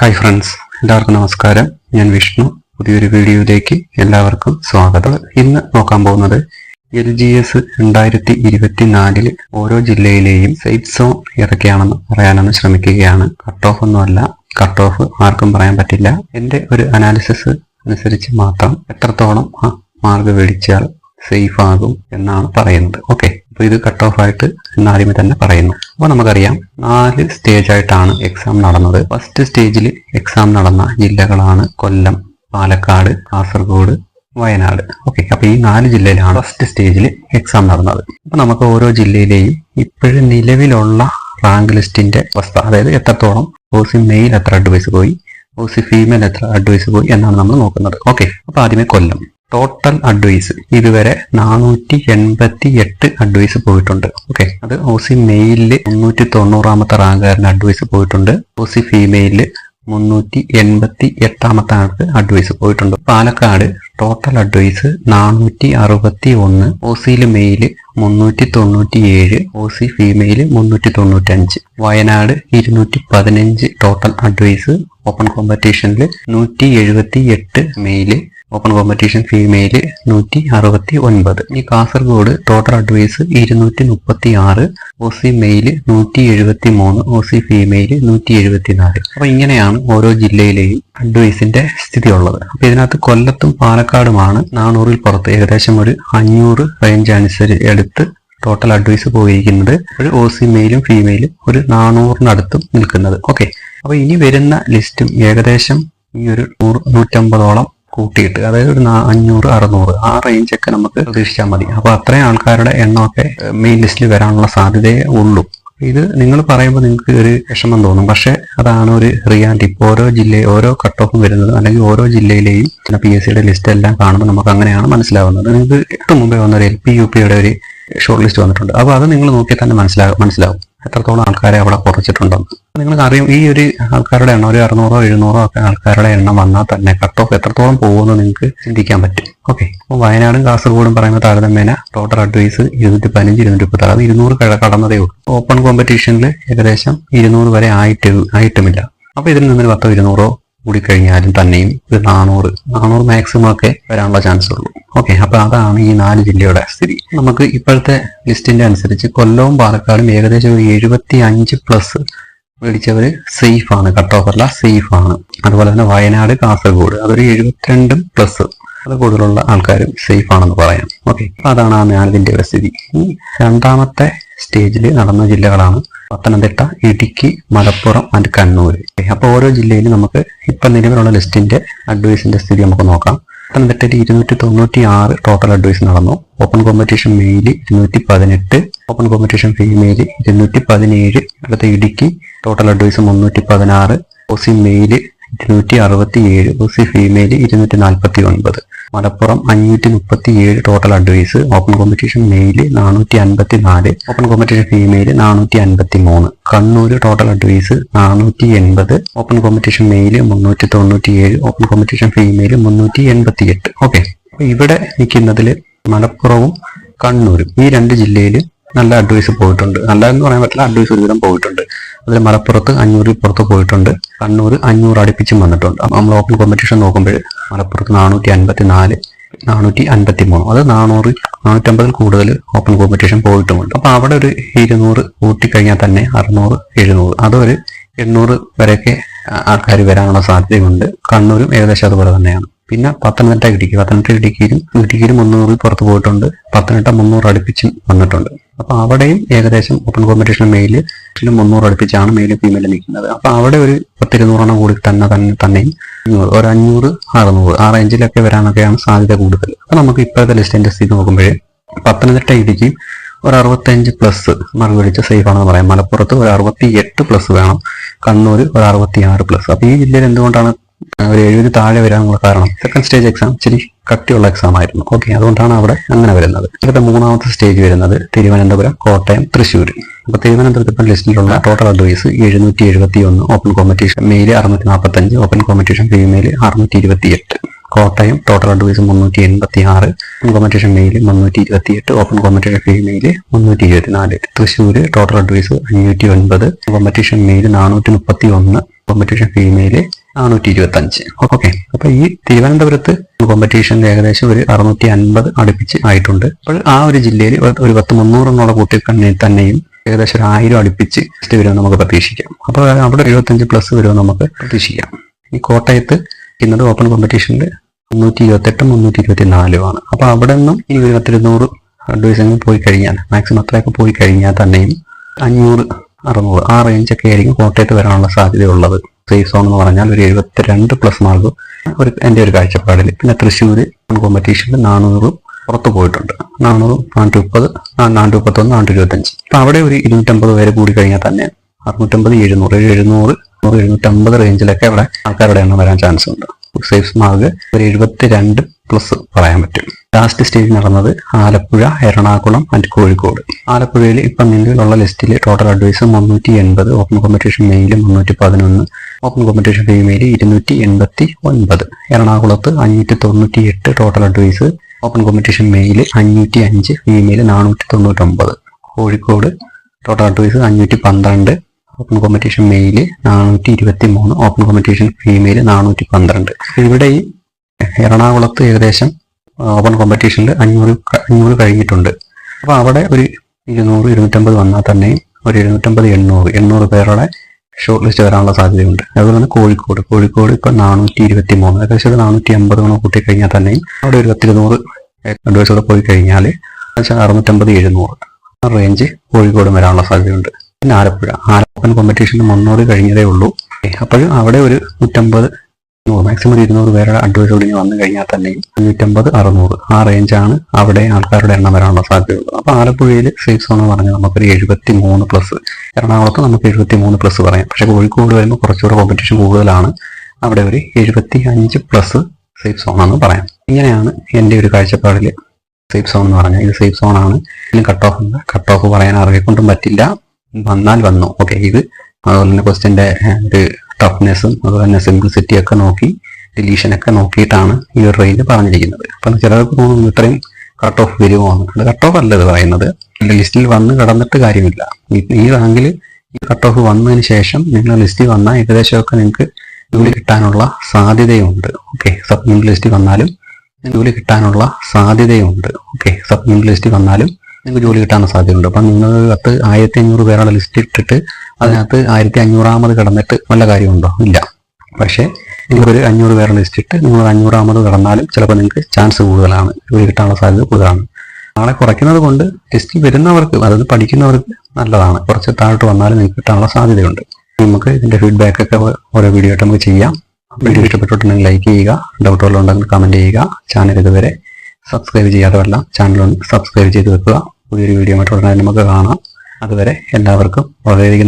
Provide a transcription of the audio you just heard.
Hi friends എല്ലാവർക്കും നമസ്കാരം. ഞാൻ വിഷ്ണു. പുതിയൊരു വീഡിയോയിലേക്ക് എല്ലാവർക്കും സ്വാഗതം. ഇന്ന് നോക്കാൻ പോകുന്നത് എൽ ജി എസ് രണ്ടായിരത്തി ഇരുപത്തിനാലിൽ ഓരോ ജില്ലയിലെയും സേഫ് സോൺ ഏതൊക്കെയാണെന്ന് പറയാനൊന്ന് ശ്രമിക്കുകയാണ്. കട്ട് ഓഫ് ഒന്നുമല്ല കട്ട് ഓഫ് ആർക്കും പറയാൻ പറ്റില്ല. എന്റെ ഒരു അനാലിസിസ് അനുസരിച്ച് മാത്രം എത്രത്തോളം മാർക്ക് മേടിച്ചാൽ സേഫ് ആകും എന്നാണ് പറയുന്നത്. ഓക്കെ അപ്പൊ ഇത് കട്ട് ഓഫ് ആയിട്ട് ആദ്യമേ തന്നെ പറയുന്നു. അപ്പോൾ നമുക്കറിയാം നാല് സ്റ്റേജ് ആയിട്ടാണ് എക്സാം നടന്നത്. ഫസ്റ്റ് സ്റ്റേജിൽ എക്സാം നടന്ന ജില്ലകളാണ് കൊല്ലം പാലക്കാട് കാസർഗോഡ് വയനാട്. ഓക്കെ അപ്പൊ ഈ നാല് ജില്ലയിലാണ് ഫസ്റ്റ് സ്റ്റേജിൽ എക്സാം നടന്നത്. അപ്പൊ നമുക്ക് ഓരോ ജില്ലയിലെയും ഇപ്പോഴും നിലവിലുള്ള റാങ്ക് ലിസ്റ്റിന്റെ അവസ്ഥ അതായത് എത്രത്തോളം ഓസി മെയിൽ എത്ര അഡ്വൈസ് പോയി ഓസി ഫീമെയിൽ എത്ര അഡ്വൈസ് പോയി എന്നാണ് നമ്മൾ നോക്കുന്നത്. ഓക്കെ അപ്പൊ ആദ്യമേ കൊല്ലം. ടോട്ടൽ അഡ്വൈസ് ഇതുവരെ നാനൂറ്റി എൺപത്തി എട്ട് അഡ്വൈസ് പോയിട്ടുണ്ട്. ഓക്കെ അത് ഓസി മെയിലിൽ മുന്നൂറ്റി തൊണ്ണൂറാമത്തെ റാങ്കുകാരന് അഡ്വൈസ് പോയിട്ടുണ്ട്. ഓസി ഫീമെയിലിൽ മുന്നൂറ്റി എൺപത്തി എട്ടാമത്തെ ആൾക്ക് അഡ്വൈസ് പോയിട്ടുണ്ട്. പാലക്കാട് ടോട്ടൽ അഡ്വൈസ് നാനൂറ്റി അറുപത്തി ഒന്ന് ഓസിയിൽ മെയിൽ മുന്നൂറ്റി തൊണ്ണൂറ്റി ഏഴ് ഓസി ഫീമെയിൽ മുന്നൂറ്റി തൊണ്ണൂറ്റി അഞ്ച് വയനാട് ഇരുന്നൂറ്റി പതിനഞ്ച് ടോട്ടൽ അഡ്വൈസ് ഓപ്പൺ കോമ്പറ്റീഷനിൽ നൂറ്റി എഴുപത്തി എട്ട് മെയിൽ ഓപ്പൺ കോമ്പറ്റീഷൻ ഫീമെയിൽ നൂറ്റി അറുപത്തി ഒൻപത് ഈ കാസർഗോഡ് ടോട്ടൽ അഡ്വൈസ് ഇരുന്നൂറ്റി മുപ്പത്തി ആറ് ഒ സി മെയിൽ നൂറ്റി എഴുപത്തി മൂന്ന് ഒ സി ഫീമെയിൽ നൂറ്റി എഴുപത്തി നാല് അപ്പൊ ഇങ്ങനെയാണ് ഓരോ ജില്ലയിലെയും അഡ്വൈസിന്റെ സ്ഥിതി ഉള്ളത് അപ്പൊ ഇതിനകത്ത് കൊല്ലത്തും പാലക്കാടുമാണ് നാനൂറിൽ പുറത്ത്. ഏകദേശം ഒരു അഞ്ഞൂറ് റേഞ്ച് അനുസരിച്ച് എടുത്ത് ടോട്ടൽ അഡ്വൈസ് പോയിരിക്കുന്നത് ഒരു ഒ സി മെയിലും ഫീമെയിലും ഒരു നാനൂറിനടുത്തും നിൽക്കുന്നത്. ഓക്കെ അപ്പൊ ഇനി വരുന്ന ലിസ്റ്റും ഏകദേശം ഈ ഒരു നൂറ് നൂറ്റമ്പതോളം കൂട്ടിയിട്ട് അതായത് ഒരു അഞ്ഞൂറ് അറുന്നൂറ് ആ റേഞ്ച് ഒക്കെ നമുക്ക് പ്രതീക്ഷിച്ചാൽ മതി. അപ്പൊ അത്രയും ആൾക്കാരുടെ എണ്ണമൊക്കെ മെയിൻ ലിസ്റ്റിൽ വരാനുള്ള സാധ്യതയേ ഉള്ളൂ. ഇത് നിങ്ങൾ പറയുമ്പോൾ നിങ്ങൾക്ക് ഒരു വിഷമം തോന്നും. പക്ഷെ അതാണ് ഒരു റിയാലിറ്റി ഇപ്പോൾ ഓരോ ജില്ല ഓരോ കട്ട് ഓഫും വരുന്നത് അല്ലെങ്കിൽ ഓരോ ജില്ലയിലെയും പി എസ് സിയുടെ ലിസ്റ്റ് എല്ലാം കാണുമ്പോൾ നമുക്ക് അങ്ങനെയാണ് മനസ്സിലാവുന്നത്. നിങ്ങൾക്ക് എട്ട് മുമ്പേ വന്ന ഒരു എൽ പി യു പിയുടെ ഒരു ഷോർട്ട് ലിസ്റ്റ് വന്നിട്ടുണ്ട്. അപ്പോൾ അത് നിങ്ങൾ നോക്കിയാൽ തന്നെ മനസ്സിലാകും മനസ്സിലാവും. എത്രത്തോളം ആൾക്കാരെ അവിടെ കുറച്ചിട്ടുണ്ടെന്ന് നിങ്ങൾക്ക് അറിയും ഈ ഒരു ആൾക്കാരുടെ എണ്ണം ഒരു അറുന്നൂറോ എഴുന്നൂറോ ഒക്കെ ആൾക്കാരുടെ എണ്ണം വന്നാൽ തന്നെ കട്ട് ഓഫ് എത്രത്തോളം പോകുമെന്ന് നിങ്ങൾക്ക് ചിന്തിക്കാൻ പറ്റും. ഓക്കെ അപ്പോൾ വയനാടും കാസർഗോഡും പറയുന്ന താരതമ്യേന ടോട്ടൽ അഡ്വൈസ് ഇരുന്നൂറ്റി പതിനഞ്ച് ഇരുന്നൂറ്റി മുപ്പത്തി അത് ഇരുന്നൂറ് കട- കടന്നതേ ഉള്ളൂ. ഓപ്പൺ കോമ്പറ്റീഷനിൽ ഏകദേശം ഇരുന്നൂറ് വരെ ആയിട്ട് ആയിട്ടുമില്ല. അപ്പോൾ ഇതിൽ നിന്നൊരു പത്തോ ഇരുന്നൂറോ കൂടി കഴിഞ്ഞാലും തന്നെയും ഒരു നാനൂറ് നാനൂറ് മാക്സിമം ഒക്കെ വരാനുള്ള ചാൻസ് ഉള്ളൂ. ഓക്കെ അപ്പൊ അതാണ് ഈ നാല് ജില്ലയുടെ സ്ഥിതി. നമുക്ക് ഇപ്പോഴത്തെ ലിസ്റ്റിന്റെ അനുസരിച്ച് കൊല്ലവും പാലക്കാടും ഏകദേശം ഒരു എഴുപത്തി അഞ്ച് പ്ലസ് മേടിച്ചവര് സേഫ് ആണ് കട്ട് ഓഫ് അല്ല സേഫ് ആണ്. അതുപോലെ തന്നെ വയനാട് കാസർഗോഡ് അതൊരു എഴുപത്തിരണ്ടും പ്ലസ് അത് കൂടുതലുള്ള ആൾക്കാരും സേഫ് ആണെന്ന് പറയാം. ഓക്കെ അതാണ് ആ നാലിന്റെ ഒരു സ്ഥിതി. രണ്ടാമത്തെ സ്റ്റേജിൽ നടന്ന ജില്ലകളാണ് പത്തനംതിട്ട ഇടുക്കി മലപ്പുറം ആൻഡ് കണ്ണൂർ. അപ്പൊ ഓരോ ജില്ലയിലും നമുക്ക് ഇപ്പൊ നിലവിലുള്ള ലിസ്റ്റിന്റെ അഡ്വൈസിന്റെ സ്ഥിതി നമുക്ക് നോക്കാം. പത്തനംതിട്ടയിൽ ഇരുന്നൂറ്റി തൊണ്ണൂറ്റി ആറ് ടോട്ടൽ അഡ്വൈസ് നടന്നു. ഓപ്പൺ കോമ്പറ്റീഷൻ മെയിൽ ഇരുന്നൂറ്റി പതിനെട്ട് ഓപ്പൺ കോമ്പറ്റീഷൻ ഫീമെയിൽ ഇരുന്നൂറ്റി പതിനേഴ് അടുത്ത ഇടുക്കി ടോട്ടൽ അഡ്വൈസ് മുന്നൂറ്റി പതിനാറ് ഒസി മെയിൽ ഇരുന്നൂറ്റി അറുപത്തി ഏഴ് ഒസി ഫീമെയിൽ ഇരുന്നൂറ്റി നാൽപ്പത്തി ഒൻപത് മലപ്പുറം അഞ്ഞൂറ്റി മുപ്പത്തി ഏഴ് total advise open competition male നാനൂറ്റി അൻപത്തി നാല് ഓപ്പൺ കോമ്പറ്റീഷൻ ഫീമെയിൽ നാനൂറ്റി അൻപത്തി മൂന്ന് കണ്ണൂർ ടോട്ടൽ അഡ്വൈസ് നാനൂറ്റി എൺപത് ഓപ്പൺ കോമ്പറ്റീഷൻ മെയിൽ മുന്നൂറ്റി തൊണ്ണൂറ്റി ഏഴ് ഓപ്പൺ കോമ്പറ്റീഷൻ ഫീമെയിൽ മുന്നൂറ്റി എൺപത്തി എട്ട് ഓക്കെ ഇവിടെ നിൽക്കുന്നതിൽ മലപ്പുറവും കണ്ണൂരും ഈ രണ്ട് ജില്ലയിൽ നല്ല അഡ്വൈസ് പോയിട്ടുണ്ട്. നല്ല എന്ന് പറയാൻ പറ്റില്ല അഡ്വൈസ് ഒരുവിധം പോയിട്ടുണ്ട്. അതിൽ മലപ്പുറത്ത് അഞ്ഞൂറിൽ പുറത്ത് പോയിട്ടുണ്ട്. കണ്ണൂർ അഞ്ഞൂറ് അടുപ്പിച്ചും വന്നിട്ടുണ്ട്. നമ്മൾ ഓപ്പൺ കോമ്പറ്റീഷൻ നോക്കുമ്പോൾ മലപ്പുറത്ത് നാനൂറ്റി അൻപത്തി നാല് നാനൂറ്റി അൻപത്തി മൂന്ന് അത് നാനൂറ് നാനൂറ്റമ്പതിൽ കൂടുതൽ ഓപ്പൺ കോമ്പറ്റീഷൻ പോയിട്ടുമുണ്ട്. അപ്പോൾ അവിടെ ഒരു ഇരുന്നൂറ് കൂട്ടിക്കഴിഞ്ഞാൽ തന്നെ അറുന്നൂറ് എഴുന്നൂറ്. അതൊരു എണ്ണൂറ് വരെയൊക്കെ ആൾക്കാർ വരാനുള്ള സാധ്യതയുണ്ട്. കണ്ണൂരും ഏകദേശം അതുപോലെ തന്നെയാണ്. പിന്നെ പത്തനംതിട്ട ഇടുക്കി. പത്തനംതിട്ട ഇടുക്കിയിലും ഇടുക്കിയിലും മുന്നൂറിൽ പുറത്ത് പോയിട്ടുണ്ട്. പത്തനംതിട്ട മുന്നൂറ് അടുപ്പിച്ചും വന്നിട്ടുണ്ട്. അപ്പൊ അവിടെയും ഏകദേശം ഓപ്പൺ കോമ്പറ്റീഷൻ മെയിൽ മുന്നൂറ് അടുപ്പിച്ചാണ് മെയിൽ ഫീമെയിൽ നിൽക്കുന്നത്. അപ്പൊ അവിടെ ഒരു പത്തിരുന്നൂറെണ്ണം കൂടി തന്നെ തന്നെ തന്നെയും ഒരു അഞ്ഞൂറ് അറുന്നൂറ് ആ റേഞ്ചിലൊക്കെ വരാനൊക്കെയാണ് സാധ്യത കൂടുതൽ. അപ്പൊ നമുക്ക് ഇപ്പോഴത്തെ ലിസ്റ്റിന്റെ സ്ഥിതി നോക്കുമ്പോഴേ പത്തനംതിട്ട ഇടുക്കി ഒരു അറുപത്തഞ്ച് പ്ലസ് മാർക്ക് മേടിച്ച സേഫ് ആണെന്ന് പറയാം. മലപ്പുറത്ത് ഒരു അറുപത്തി എട്ട് പ്ലസ് വേണം. കണ്ണൂർ ഒരു അറുപത്തി ആറ് പ്ലസ് അപ്പൊ ഈ ജില്ലയിൽ എന്തുകൊണ്ടാണ് ഒരു എഴുപത് താഴെ വരാനുള്ള കാരണം. സെക്കൻഡ് സ്റ്റേജ് എക്സാം ഇച്ചിരി കട്ടിയുള്ള എക്സാം ആയിരുന്നു. ഓക്കെ അതുകൊണ്ടാണ് അവിടെ അങ്ങനെ വരുന്നത്. ഇവിടുത്തെ മൂന്നാമത്തെ സ്റ്റേജ് വരുന്നത് തിരുവനന്തപുരം കോട്ടയം തൃശ്ശൂർ അപ്പൊ തിരുവനന്തപുരത്ത് ഇപ്പം ലിസ്റ്റിലുള്ള ടോട്ടൽ അഡ്വൈസ് എഴുന്നൂറ്റി എഴുപത്തി ഒന്ന് ഓപ്പൺ കോമ്പറ്റീഷൻ മെയിൽ അറുന്നൂറ്റി നാൽപ്പത്തി അഞ്ച് ഓപ്പൺ കോമ്പറ്റീഷൻ ഫീമെയിൽ അറുന്നൂറ്റി ഇരുപത്തി എട്ട് കോട്ടയം ടോട്ടൽ അഡ്വൈസ് മുന്നൂറ്റി എൺപത്തി ആറ് ഓപ്പൺ കോമ്പറ്റീഷൻ മെയിൽ മുന്നൂറ്റി ഇരുപത്തി എട്ട് ഓപ്പൺ കോമ്പറ്റീഷൻ ഫീമെയിൽ മുന്നൂറ്റി ഇരുപത്തി നാല് തൃശ്ശൂർ ടോട്ടൽ അഡ്വൈസ് അഞ്ഞൂറ്റി ഒൻപത് കോമ്പറ്റീഷൻ മെയിൽ നാനൂറ്റി മുപ്പത്തി ഒന്ന് കോമ്പറ്റീഷൻ ഫീമെയിൽ നാനൂറ്റി ഇരുപത്തി അഞ്ച് ഓക്കെ. അപ്പൊ ഈ തിരുവനന്തപുരത്ത് കോമ്പറ്റീഷൻ ഏകദേശം ഒരു അറുന്നൂറ്റി അൻപത് അടുപ്പിച്ച് ആയിട്ടുണ്ട്. അപ്പോൾ ആ ഒരു ജില്ലയിൽ ഒരു പത്ത് മുന്നൂറെന്നുള്ള കുട്ടികൾ തന്നെയും ഏകദേശം ഒരു ആയിരം അടുപ്പിച്ച് വരുമെന്ന് നമുക്ക് പ്രതീക്ഷിക്കാം. അപ്പോൾ അവിടെ എഴുപത്തഞ്ച് പ്ലസ് വരുമെന്ന് നമുക്ക് പ്രതീക്ഷിക്കാം. ഈ കോട്ടയത്ത് ഇന്നത് ഓപ്പൺ കോമ്പറ്റീഷനിൽ മുന്നൂറ്റി ഇരുപത്തെട്ടും മുന്നൂറ്റി ഇരുപത്തി നാലുമാണ് അപ്പോൾ അവിടെ നിന്നും ഈ ഒരു പത്തിരുന്നൂറ് അഡ്വൈസിങ് പോയി കഴിഞ്ഞാൽ മാക്സിമം അത്രയൊക്കെ പോയി കഴിഞ്ഞാൽ തന്നെയും അഞ്ഞൂറ് അറുന്നൂറ് ആ റേഞ്ചൊക്കെ ആയിരിക്കും കോട്ടയത്ത് വരാനുള്ള സാധ്യതയുള്ളത്. സേഫ് സോൺ എന്ന് പറഞ്ഞാൽ ഒരു എഴുപത്തിരണ്ട് പ്ലസ് മാർക്ക് ഒരു എന്റെ ഒരു കാഴ്ചപ്പാടിൽ പിന്നെ തൃശ്ശൂർ കോമ്പറ്റീഷനിൽ നാനൂറ് പുറത്ത് പോയിട്ടുണ്ട്. നാനൂറ് നാനൂറ്റി മുപ്പത് നാനൂറ്റി മുപ്പത്തൊന്ന് നാനൂറ്റി ഇരുപത്തഞ്ച് അപ്പം അവിടെ ഒരു ഇരുന്നൂറ്റമ്പത് പേര് കൂടി കഴിഞ്ഞാൽ തന്നെ അറുന്നൂറ്റമ്പത് എഴുന്നൂറ് എഴുന്നൂറ് നൂറ് എഴുന്നൂറ്റമ്പത് റേഞ്ചിലൊക്കെ അവിടെ ആൾക്കാരുടെ എണ്ണം വരാൻ ചാൻസ് ഉണ്ട്. സേഫ് മാർക്ക് ഒരു എഴുപത്തി രണ്ട് പ്ലസ് പറയാൻ പറ്റും. ലാസ്റ്റ് സ്റ്റേജ് നടന്നത് ആലപ്പുഴ എറണാകുളം ആൻഡ് കോഴിക്കോട്. ആലപ്പുഴയിൽ ഇപ്പം നിലവിലുള്ള ലിസ്റ്റിൽ ടോട്ടൽ അഡ്വൈസ് മുന്നൂറ്റി എൺപത് ഓപ്പൺ കോമ്പറ്റീഷൻ മെയിൽ മുന്നൂറ്റി പതിനൊന്ന് ഓപ്പൺ കോമ്പറ്റീഷൻ ഫീമെയിൽ ഇരുന്നൂറ്റി എൺപത്തി ഒൻപത് എറണാകുളത്ത് അഞ്ഞൂറ്റി തൊണ്ണൂറ്റി എട്ട് total advise open competition male അഞ്ഞൂറ്റി അഞ്ച് ഫീമെയിൽ നാനൂറ്റി തൊണ്ണൂറ്റൊമ്പത് കോഴിക്കോട് ടോട്ടൽ അഡ്വൈസ് അഞ്ഞൂറ്റി പന്ത്രണ്ട് ഓപ്പൺ കോമ്പറ്റീഷൻ മെയിൽ നാനൂറ്റി ഇരുപത്തി മൂന്ന് ഓപ്പൺ കോമ്പറ്റീഷൻ ഫീമെയിൽ നാനൂറ്റി പന്ത്രണ്ട് ഇവിടെ എറണാകുളത്ത് ഏകദേശം ഓപ്പൺ കോമ്പറ്റീഷനിൽ അഞ്ഞൂറ് അഞ്ഞൂറ് കഴിഞ്ഞിട്ടുണ്ട്. അപ്പോൾ അവിടെ ഒരു ഇരുന്നൂറ് ഇരുന്നൂറ്റമ്പത് വന്നാൽ തന്നെ ഒരു ഇരുന്നൂറ്റമ്പത് എണ്ണൂറ് എണ്ണൂറ് പേരുടെ ഷോർട്ട് ലിസ്റ്റ് വരാനുള്ള സാധ്യതയുണ്ട്. അതുപോലെ തന്നെ കോഴിക്കോട് കോഴിക്കോട് ഇപ്പം നാനൂറ്റി ഇരുപത്തി മൂന്ന് ഏകദേശം ഒരു നാനൂറ്റി അമ്പതോളം കൂട്ടി കഴിഞ്ഞാൽ തന്നെയും അവിടെ ഒരു പത്തിരുന്നൂറ് അഡ്വൈസോടെ പോയി കഴിഞ്ഞാൽ ഏകദേശം അറുന്നൂറ്റമ്പത് എഴുന്നൂറ് ആ റേഞ്ച് കോഴിക്കോടും വരാനുള്ള സാധ്യതയുണ്ട്. പിന്നെ ആലപ്പുഴ ആലപ്പുഴ കോമ്പറ്റീഷനിൽ മുന്നൂറ് കഴിഞ്ഞതേ ഉള്ളൂ. അപ്പോഴും അവിടെ ഒരു നൂറ്റമ്പത് നൂറ് മാക്സിമം ഒരു ഇരുന്നൂറ് പേരുടെ അഡ്വൈസ് ഒടിഞ്ഞ് വന്നു കഴിഞ്ഞാൽ തന്നെ അഞ്ഞൂറ്റമ്പത് അറുന്നൂറ് ആ റേഞ്ചാണ് അവിടെ ആൾക്കാരുടെ എണ്ണം വരാനുള്ള സാധ്യതയുള്ളത്. അപ്പോൾ ആലപ്പുഴയിൽ സേഫ് സോൺ എന്ന് പറഞ്ഞാൽ നമുക്കൊരു എഴുപത്തി മൂന്ന് പ്ലസ് എറണാകുളത്ത് നമുക്ക് എഴുപത്തി മൂന്ന് പ്ലസ് പറയാം. പക്ഷേ കോഴിക്കോട് വരുമ്പോൾ കുറച്ചുകൂടെ കോമ്പറ്റീഷൻ കൂടുതലാണ്. അവിടെ ഒരു എഴുപത്തി അഞ്ച് പ്ലസ് സേഫ് സോൺ എന്ന് പറയാം. ഇങ്ങനെയാണ് എന്റെ ഒരു കാഴ്ചപ്പാടിൽ സേഫ് സോൺ എന്ന് പറഞ്ഞാൽ. ഇത് സേഫ് സോൺ ആണ്. ഇതിലും കട്ട് ഓഫ് ഉണ്ട്. കട്ട് ഓഫ് പറയാൻ അറിയിക്കൊണ്ടും പറ്റില്ല. വന്നാൽ വന്നു. ഓക്കെ ഇത് അതുപോലെ തന്നെ ക്വസ്റ്റിന്റെ ഒരു ടഫ്നെസ്സും അതുപോലെ സിംപ്ലിസിറ്റി ഒക്കെ നോക്കി ഡിലീഷൻ ഒക്കെ നോക്കിയിട്ടാണ് ഈ ഒരു റേഞ്ച് പറഞ്ഞിരിക്കുന്നത്. അപ്പം ചിലർക്ക് തോന്നുന്നു ഇത്രയും കട്ട് ഓഫ് വരുമോ? അത് കട്ട് ഓഫ് അല്ല ഇത് പറയുന്നത്. ലിസ്റ്റിൽ വന്ന് കടന്നിട്ട് കാര്യമില്ല. ഈ- റാങ്കിൽ ഈ കട്ട് ഓഫ് വന്നതിന് ശേഷം നിങ്ങൾ ലിസ്റ്റിൽ വന്നാൽ ഏകദേശമൊക്കെ നിങ്ങൾക്ക് ജോലി കിട്ടാനുള്ള സാധ്യതയുണ്ട്. ഓക്കെ സപ്ലിമെന്റ് ലിസ്റ്റിൽ വന്നാലും ജോലി കിട്ടാനുള്ള സാധ്യതയുണ്ട്. ഓക്കെ സപ്ലിമെന്റ് ലിസ്റ്റിൽ വന്നാലും നിങ്ങൾക്ക് ജോലി കിട്ടാൻ സാധ്യതയുണ്ട്. അപ്പം നിങ്ങൾ പത്ത് ആയിരത്തി അഞ്ഞൂറ് പേരുടെ ലിസ്റ്റ് ഇട്ടിട്ട് അതിനകത്ത് ആയിരത്തി അഞ്ഞൂറാമത് കിടന്നിട്ട് വല്ല കാര്യമുണ്ടോ? ഇല്ല. പക്ഷേ നിങ്ങൾക്കൊരു അഞ്ഞൂറ് പേരുടെ ലിസ്റ്റ് ഇട്ട് നിങ്ങൾ അഞ്ഞൂറാമത് കടന്നാലും ചിലപ്പോൾ നിങ്ങൾക്ക് ചാൻസ് കൂടുതലാണ്. ജോലി കിട്ടാനുള്ള സാധ്യത കൂടുതലാണ്. ആളെ കുറയ്ക്കുന്നത് കൊണ്ട് ലിസ്റ്റിൽ വരുന്നവർക്ക് അതായത് പഠിക്കുന്നവർക്ക് നല്ലതാണ്. കുറച്ച് താഴോട്ട് വന്നാലും നിങ്ങൾക്ക് കിട്ടാനുള്ള സാധ്യതയുണ്ട്. നമുക്ക് ഇതിന്റെ ഫീഡ്ബാക്ക് ഒക്കെ ഓരോ വീഡിയോ ആയിട്ട് നമുക്ക് ചെയ്യാം. വീഡിയോ ഇഷ്ടപ്പെട്ടിട്ടുണ്ടെങ്കിൽ ലൈക്ക് ചെയ്യുക. ഡൗട്ട് ഉണ്ടെങ്കിൽ കമന്റ് ചെയ്യുക. ചാനൽ ഇതുവരെ സബ്സ്ക്രൈബ് ചെയ്യാത്തവരെല്ലാം ചാനൽ സബ്സ്ക്രൈബ് ചെയ്ത് വെക്കുക. പുതിയൊരു വീഡിയോ ഉടനെ നമുക്ക് കാണാം. അതുവരെ എല്ലാവർക്കും വളരെയധികം